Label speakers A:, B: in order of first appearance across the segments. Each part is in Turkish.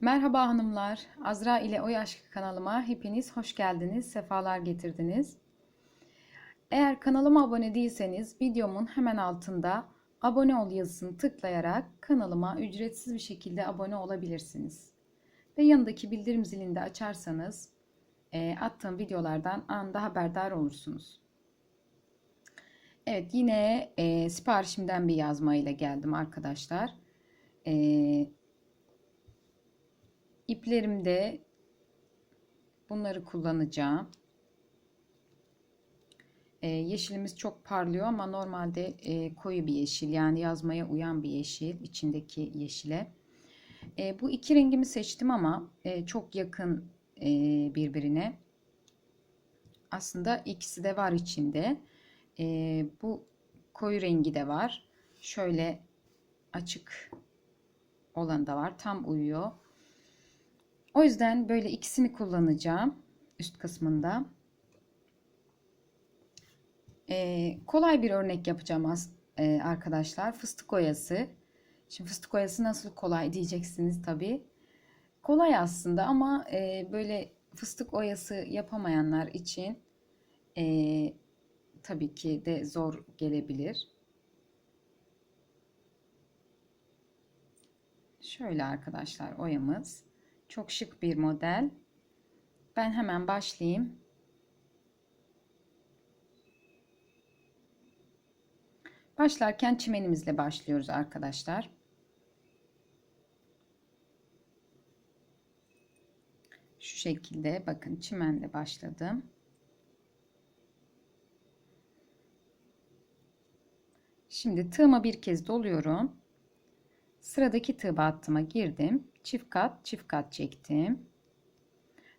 A: Merhaba hanımlar. Azra ile Oy Aşkı kanalıma hepiniz hoş geldiniz, sefalar getirdiniz. Eğer kanalıma abone değilseniz videomun hemen altında abone ol yazısını tıklayarak kanalıma ücretsiz bir şekilde abone olabilirsiniz. Ve yanındaki bildirim zilini de açarsanız e, attığım videolardan anında haberdar olursunuz. Evet yine e, siparişimden bir yazma ile geldim arkadaşlar. E, İplerimde bunları kullanacağım. Ee, yeşilimiz çok parlıyor ama normalde e, koyu bir yeşil yani yazmaya uyan bir yeşil içindeki yeşile. E, bu iki rengimi seçtim ama e, çok yakın e, birbirine. Aslında ikisi de var içinde. E, bu koyu rengi de var. Şöyle açık olan da var. Tam uyuyor. O yüzden böyle ikisini kullanacağım üst kısmında. Ee, kolay bir örnek yapacağım az, e, arkadaşlar. Fıstık oyası. Şimdi fıstık oyası nasıl kolay diyeceksiniz tabii. Kolay aslında ama e, böyle fıstık oyası yapamayanlar için e, tabii ki de zor gelebilir. Şöyle arkadaşlar oyamız. Çok şık bir model. Ben hemen başlayayım. Başlarken çimenimizle başlıyoruz arkadaşlar. Şu şekilde bakın çimenle başladım. Şimdi tığıma bir kez doluyorum. Sıradaki tığ battıma girdim. Çift kat, çift kat çektim.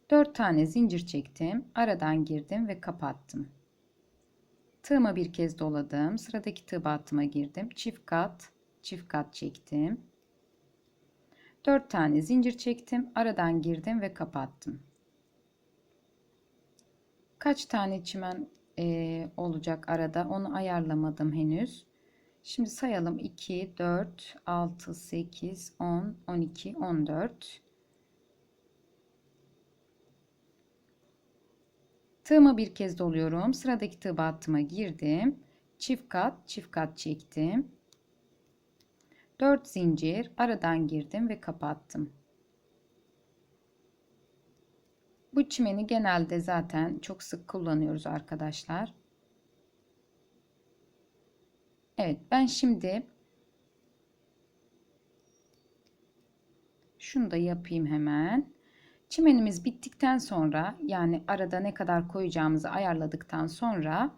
A: 4 tane zincir çektim. Aradan girdim ve kapattım. Tığıma bir kez doladım. Sıradaki tığ battıma girdim. Çift kat, çift kat çektim. 4 tane zincir çektim. Aradan girdim ve kapattım. Kaç tane çimen e, olacak arada onu ayarlamadım henüz. Şimdi sayalım 2, 4, 6, 8, 10, 12, 14. Tığıma bir kez doluyorum. Sıradaki tığ battıma girdim. Çift kat, çift kat çektim. 4 zincir aradan girdim ve kapattım. Bu çimeni genelde zaten çok sık kullanıyoruz arkadaşlar. Evet ben şimdi şunu da yapayım hemen. Çimenimiz bittikten sonra yani arada ne kadar koyacağımızı ayarladıktan sonra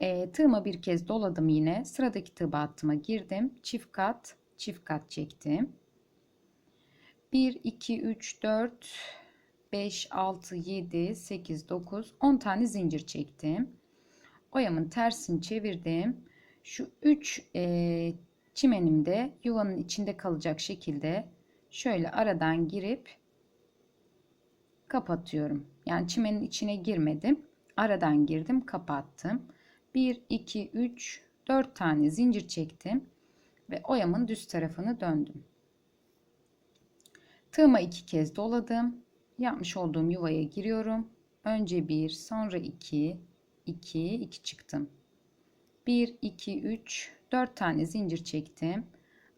A: e, tığıma bir kez doladım yine. Sıradaki tığ battıma girdim. Çift kat çift kat çektim. 1, 2, 3, 4, 5, 6, 7, 8, 9, 10 tane zincir çektim. Oyamın tersini çevirdim şu 3 e, çimenimde yuvanın içinde kalacak şekilde şöyle aradan girip kapatıyorum. Yani çimenin içine girmedim. Aradan girdim, kapattım. 1 2 3 4 tane zincir çektim ve oyamın düz tarafını döndüm. Tığıma iki kez doladım. Yapmış olduğum yuvaya giriyorum. Önce bir, sonra iki, iki, iki çıktım. 1 2 3 4 tane zincir çektim.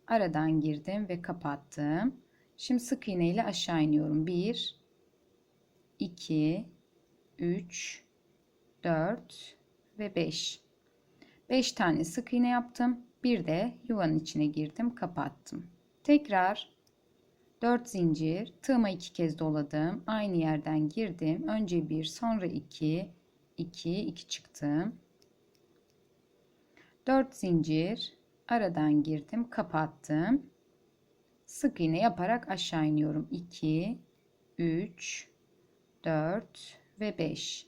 A: Aradan girdim ve kapattım. Şimdi sık iğne ile aşağı iniyorum. 1 2 3 4 ve 5. 5 tane sık iğne yaptım. Bir de yuvanın içine girdim, kapattım. Tekrar 4 zincir, tığıma 2 kez doladım. Aynı yerden girdim. Önce 1, sonra 2, 2, 2 çıktım. 4 zincir. Aradan girdim kapattım. Sık iğne yaparak aşağı iniyorum. 2 3 4 ve 5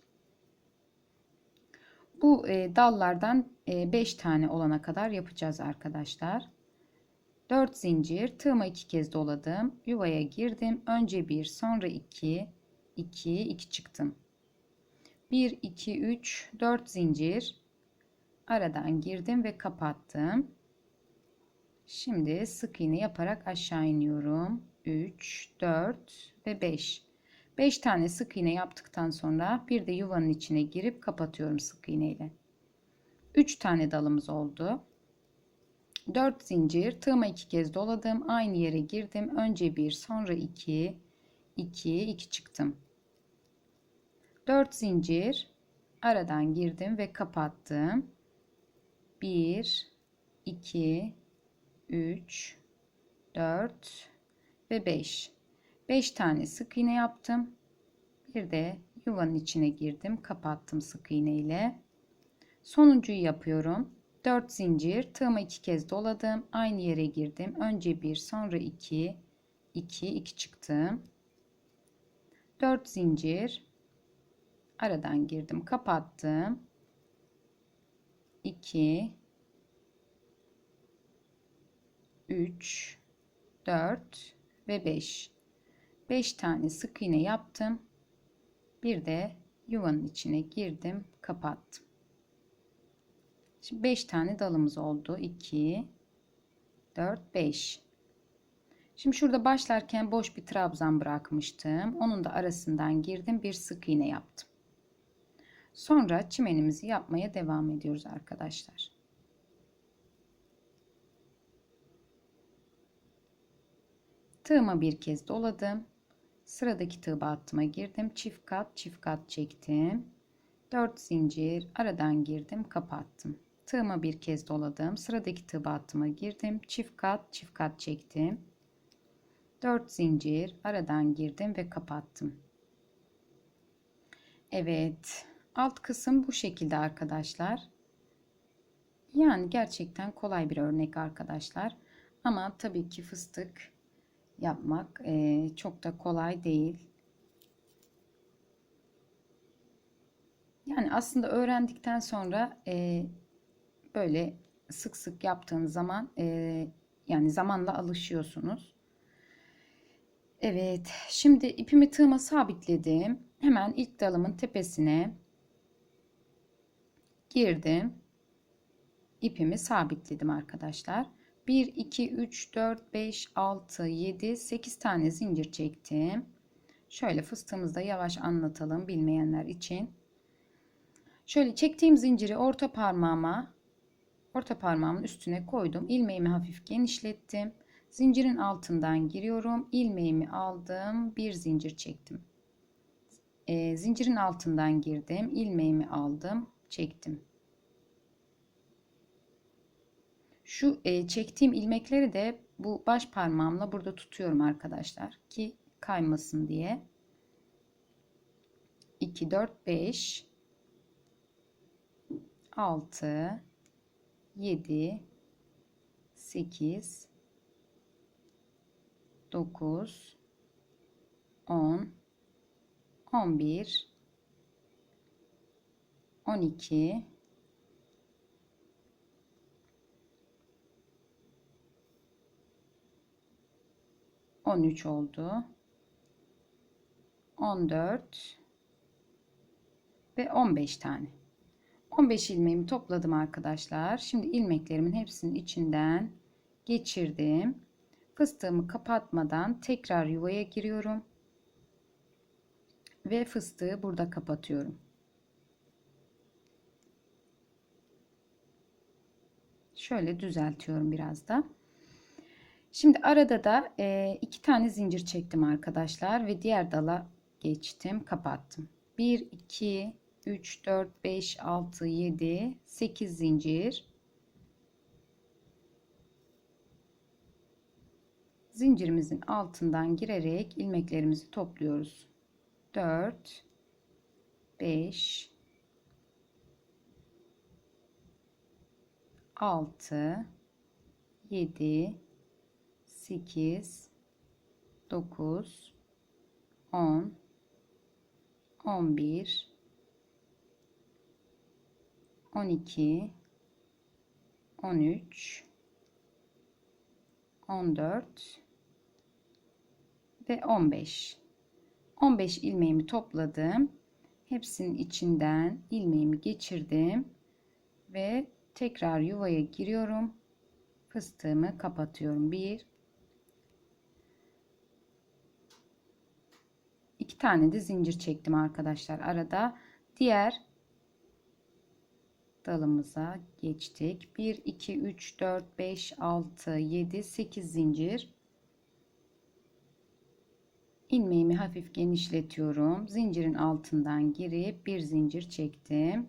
A: bu e, dallardan e, 5 tane olana kadar yapacağız arkadaşlar. 4 zincir. Tığıma 2 kez doladım. Yuvaya girdim. Önce 1 sonra 2 2 2 çıktım. 1 2 3 4 zincir aradan girdim ve kapattım. Şimdi sık iğne yaparak aşağı iniyorum. 3, 4 ve 5. 5 tane sık iğne yaptıktan sonra bir de yuvanın içine girip kapatıyorum sık iğne ile. 3 tane dalımız oldu. 4 zincir tığıma 2 kez doladım. Aynı yere girdim. Önce 1 sonra 2 2 2 çıktım. 4 zincir aradan girdim ve kapattım. 1 2 3 4 ve 5 5 tane sık iğne yaptım. Bir de yuvanın içine girdim kapattım sık iğne ile. Sonuncuyu yapıyorum. 4 zincir tığıma 2 kez doladım aynı yere girdim. Önce 1 sonra 2 2 2 çıktım. 4 zincir aradan girdim kapattım 2 3 4 ve 5 5 tane sık iğne yaptım. Bir de yuvanın içine girdim kapattım. Şimdi 5 tane dalımız oldu. 2 4 5 şimdi şurada başlarken boş bir trabzan bırakmıştım. Onun da arasından girdim bir sık iğne yaptım sonra çimenimizi yapmaya devam ediyoruz arkadaşlar Tığıma bir kez doladım. Sıradaki tığ battıma girdim. Çift kat çift kat çektim. 4 zincir aradan girdim kapattım. Tığıma bir kez doladım. Sıradaki tığ battıma girdim. Çift kat çift kat çektim. 4 zincir aradan girdim ve kapattım. Evet. Alt kısım bu şekilde arkadaşlar. Yani gerçekten kolay bir örnek arkadaşlar. Ama tabii ki fıstık yapmak e, çok da kolay değil. Yani aslında öğrendikten sonra e, böyle sık sık yaptığınız zaman e, yani zamanla alışıyorsunuz. Evet, şimdi ipimi tığıma sabitledim. Hemen ilk dalımın tepesine girdim. İpimi sabitledim arkadaşlar. 1, 2, 3, 4, 5, 6, 7, 8 tane zincir çektim. Şöyle fıstığımızda yavaş anlatalım bilmeyenler için. Şöyle çektiğim zinciri orta parmağıma, orta parmağımın üstüne koydum. İlmeğimi hafif genişlettim. Zincirin altından giriyorum. İlmeğimi aldım. Bir zincir çektim. E, zincirin altından girdim. İlmeğimi aldım. Çektim. Şu e, çektiğim ilmekleri de bu baş parmağımla burada tutuyorum arkadaşlar ki kaymasın diye. 2 4 5 6 7 8 9 10 11 12 13 oldu. 14 ve 15 tane. 15 ilmeğimi topladım arkadaşlar. Şimdi ilmeklerimin hepsinin içinden geçirdim. Fıstığımı kapatmadan tekrar yuvaya giriyorum. Ve fıstığı burada kapatıyorum. Şöyle düzeltiyorum biraz da. Şimdi arada da e, iki tane zincir çektim arkadaşlar ve diğer dala geçtim kapattım. 1 2 3 4 5 6 7 8 zincir zincirimizin altından girerek ilmeklerimizi topluyoruz 4 5 6 7 8 9 10 11 12 13 14 ve 15 15 ilmeğimi topladım. Hepsinin içinden ilmeğimi geçirdim ve tekrar yuvaya giriyorum fıstığımı kapatıyorum 1 iki tane de zincir çektim arkadaşlar arada. Diğer dalımıza geçtik. 1 2 3 4 5 6 7 8 zincir. ilmeğimi hafif genişletiyorum. Zincirin altından girip bir zincir çektim.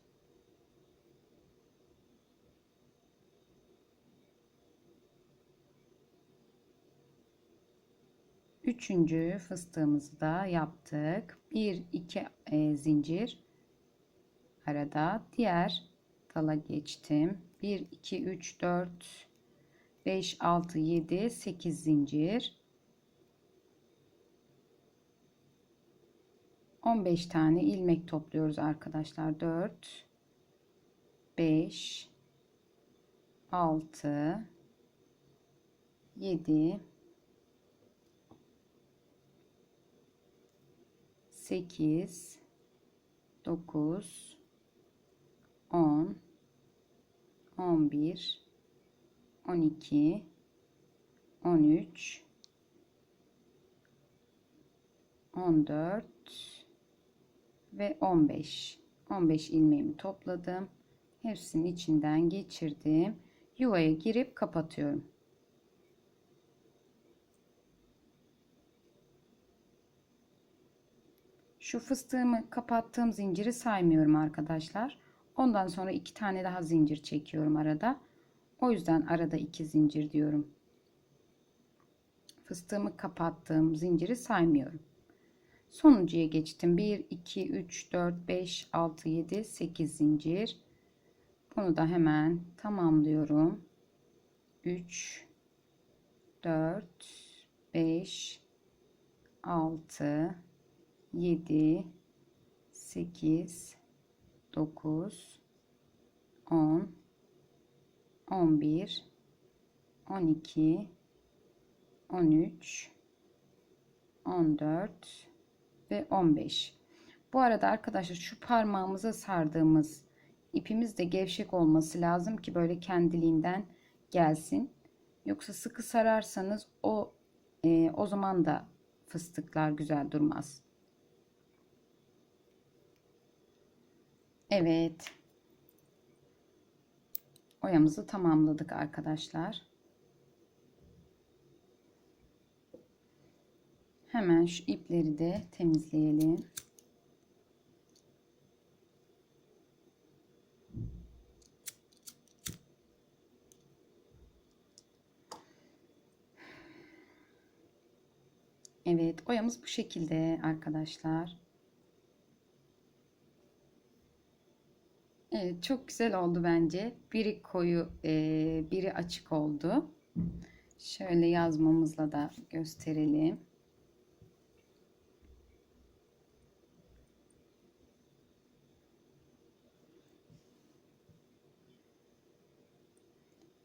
A: Üçüncü fıstığımızı da yaptık. Bir iki e, zincir arada diğer dala geçtim. 1 2 3 4 5 6 7 8 zincir 15 tane ilmek topluyoruz arkadaşlar 4 5 6 7 8 9 10 11 12 13 14 ve 15 15 ilmeğimi topladım. Hepsinin içinden geçirdim. Yuvaya girip kapatıyorum şu fıstığımı kapattığım zinciri saymıyorum arkadaşlar ondan sonra iki tane daha zincir çekiyorum arada o yüzden arada iki zincir diyorum. Fıstığımı kapattığım zinciri saymıyorum. Sonuncuya geçtim. 1, 2, 3, 4, 5, 6, 7, 8 zincir. Bunu da hemen tamamlıyorum. 3, 4, 5, 6, 7, 8, 9, 10, 11 12 13 14 ve 15 bu arada arkadaşlar şu parmağımıza sardığımız ipimiz de gevşek olması lazım ki böyle kendiliğinden gelsin. Yoksa sıkı sararsanız o e, o zaman da fıstıklar güzel durmaz Evet oyamızı tamamladık arkadaşlar. Hemen şu ipleri de temizleyelim. Evet oyamız bu şekilde arkadaşlar. Evet, çok güzel oldu bence. Biri koyu, e, biri açık oldu. Şöyle yazmamızla da gösterelim.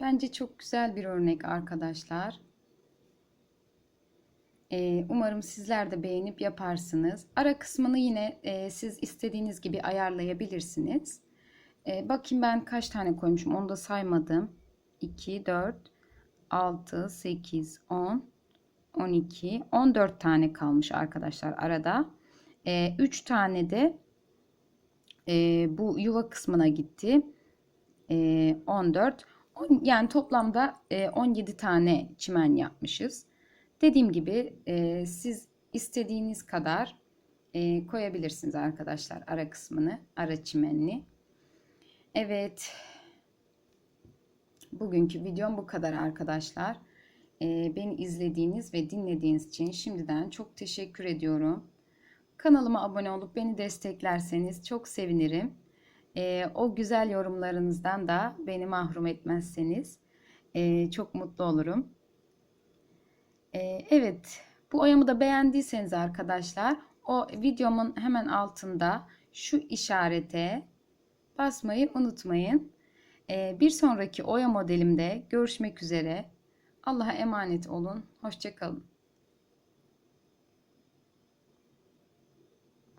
A: Bence çok güzel bir örnek arkadaşlar. Ee, umarım sizler de beğenip yaparsınız. Ara kısmını yine e, siz istediğiniz gibi ayarlayabilirsiniz. E, bakayım ben kaç tane koymuşum onu da saymadım. 2, 4, 6, 8, 10, 12, 14 tane kalmış arkadaşlar arada. E, 3 tane de e, bu yuva kısmına gitti. E, 14. On, yani toplamda e, 17 tane çimen yapmışız. Dediğim gibi e, siz istediğiniz kadar e, koyabilirsiniz arkadaşlar ara kısmını, ara çimenli. Evet. Bugünkü videom bu kadar arkadaşlar. Ee, beni izlediğiniz ve dinlediğiniz için şimdiden çok teşekkür ediyorum. Kanalıma abone olup beni desteklerseniz çok sevinirim. Ee, o güzel yorumlarınızdan da beni mahrum etmezseniz e, çok mutlu olurum. Ee, evet, bu oyamı da beğendiyseniz arkadaşlar o videomun hemen altında şu işarete basmayı unutmayın. Ee, bir sonraki oya modelimde görüşmek üzere. Allah'a emanet olun. Hoşçakalın.